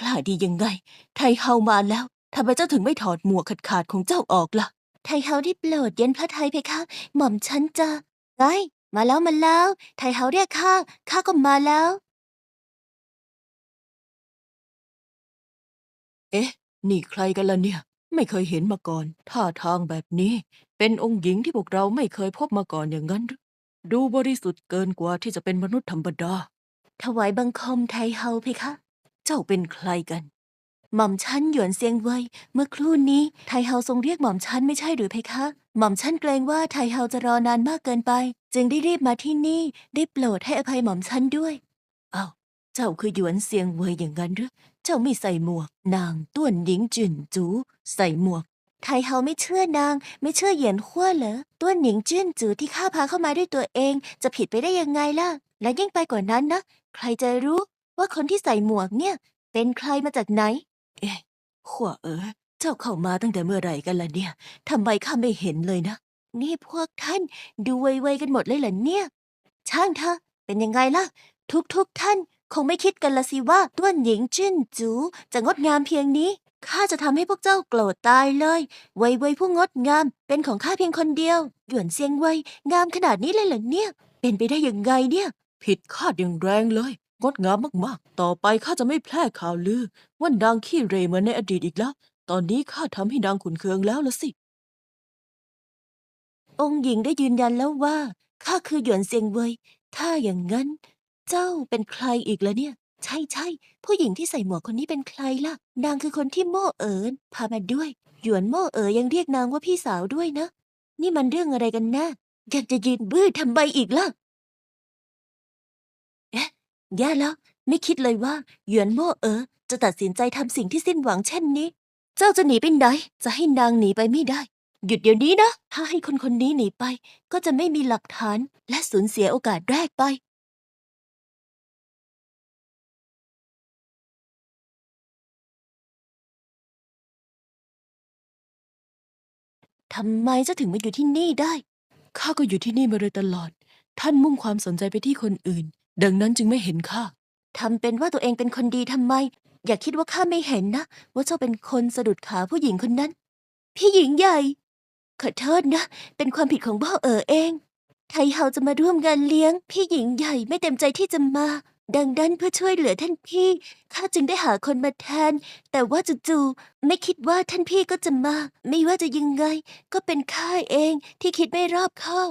กล้าดียังไง ไทเฮามาแล้วทำไมเจ้าถึงไม่ถอดหมวกขาดขาดๆของเจ้าออกล่ะ ไทเฮาได้โปรดเย็นพระไทยเพคะ หม่อมฉันจะไงมาแล้วมาแล้ว ไทเฮาเรียกข้าข้าก็มาแล้วเอ๊ะนี่ใครกันล่ะเนี่ย ไม่เคยเห็นมาก่อน ท่าทางแบบนี้ เป็นองค์หญิงที่พวกเราไม่เคยพบมาก่อนอย่างนั้นหรือดูบริสุทธิ์เกินกว่าที่จะเป็นมนุษย์ธรรมดา ถวายบังคมไทเฮาเพคะ เจ้าเป็นใครกัน หม่อมฉันหยวนเซียงเว่ยเมื่อครู่นี้ไทเฮาทรงเรียกหม่อมฉันไม่ใช่หรือเพคะ หม่อมฉันเกรงว่าไทเฮาจะรอนานมากเกินไป จึงได้รีบมาที่นี่ได้โปรดให้อภัยหม่อมฉันด้วยเอ้าเจ้าคือหยวนเซียงเว่ยอย่างนั้นหรือเจ้าไม่ใส่หมวก นางต้วนหญิงจุนจู ใส่หมวกไทเฮาไม่เชื่อนาง ไม่เชื่อเหยียนขั้วเหรอต้วนหญิงจิ้นจือที่ข้าพาเข้ามาด้วยตัวเอง จะผิดไปได้ยังไงล่ะ และยิ่งไปกว่านั้นนะ ใครจะรู้ ว่าคนที่ใส่หมวกเนี่ย เป็นใครมาจากไหน เอ๊ะขั้วเอ๋อเจ้าเข้ามาตั้งแต่เมื่อไหร่กันล่ะเนี่ยทำไมข้าไม่เห็นเลยนะ นี่พวกท่านดูไวๆกันหมดเลยเหรอเนี่ย ช่างเถอะเป็นยังไงล่ะ ทุกๆท่าน คงไม่คิดกันละสิว่าต้วนหญิงจิ้นจูจะงดงามเพียงนี้ข้าจะทำให้พวกเจ้าโกรธตายเลยไวไวผู้งดงาม เป็นของข้าเพียงคนเดียว หยวนเซียงไวงามขนาดนี้เลยเหรอเนี่ย เป็นไปได้ยังไงเนี่ย ผิดคาดอย่างแรงเลย งดงามมากๆ ต่อไปข้าจะไม่แพร่ข่าวลือ ว่านางขี้เหรเหมือนในอดีตอีกแล้ว ตอนนี้ข้าทำให้นางขุนเคืองแล้วละสิ องค์หญิงได้ยืนยันแล้วว่าข้าคือหยวนเซียงเวยถ้าอย่างนั้น เจ้าเป็นใครอีกละเนี่ย ใช่ใช่ผู้หญิงที่ใส่หมวกคนนี้เป็นใครล่ะ นางคือคนที่โม่เอิญพามาด้วย หยวนโม่เอ๋อยังเรียกนางว่าพี่สาวด้วยนะ นี่มันเรื่องอะไรกันนะอยากจะยืนบื้อทำไมอีกล่ะ แย่แล้ว ไม่คิดเลยว่าหยวนโม่เอ๋อจะตัดสินใจทำสิ่งที่สิ้นหวังเช่นนี้ เจ้าจะหนีไปไหน จะให้นางหนีไปไม่ได้ หยุดเดี๋ยวนี้นะ ถ้าให้คนคนนี้หนีไป ก็จะไม่มีหลักฐานและสูญเสียโอกาสแรกไป ทำไมเจ้าถึงมาอยู่ที่นี่ได้ ข้าก็อยู่ที่นี่มาโดยตลอด ท่านมุ่งความสนใจไปที่คนอื่น ดังนั้นจึงไม่เห็นข้า ทำเป็นว่าตัวเองเป็นคนดีทำไม อย่าคิดว่าข้าไม่เห็นนะ ว่าเจ้าเป็นคนสะดุดขาผู้หญิงคนนั้น พี่หญิงใหญ่ ขอโทษนะ เป็นความผิดของพ่อเอ๋อเอง ไทเฮาจะมาร่วมงานเลี้ยง พี่หญิงใหญ่ไม่เต็มใจที่จะมา ดังนั้นเพื่อช่วยเหลือท่านพี่ข้าจึงได้หาคนมาแทน แต่ว่าจู่ๆไม่คิดว่าท่านพี่ก็จะมา ไม่ว่าจะยังไง ก็เป็นข้าเองที่คิดไม่รอบคอบ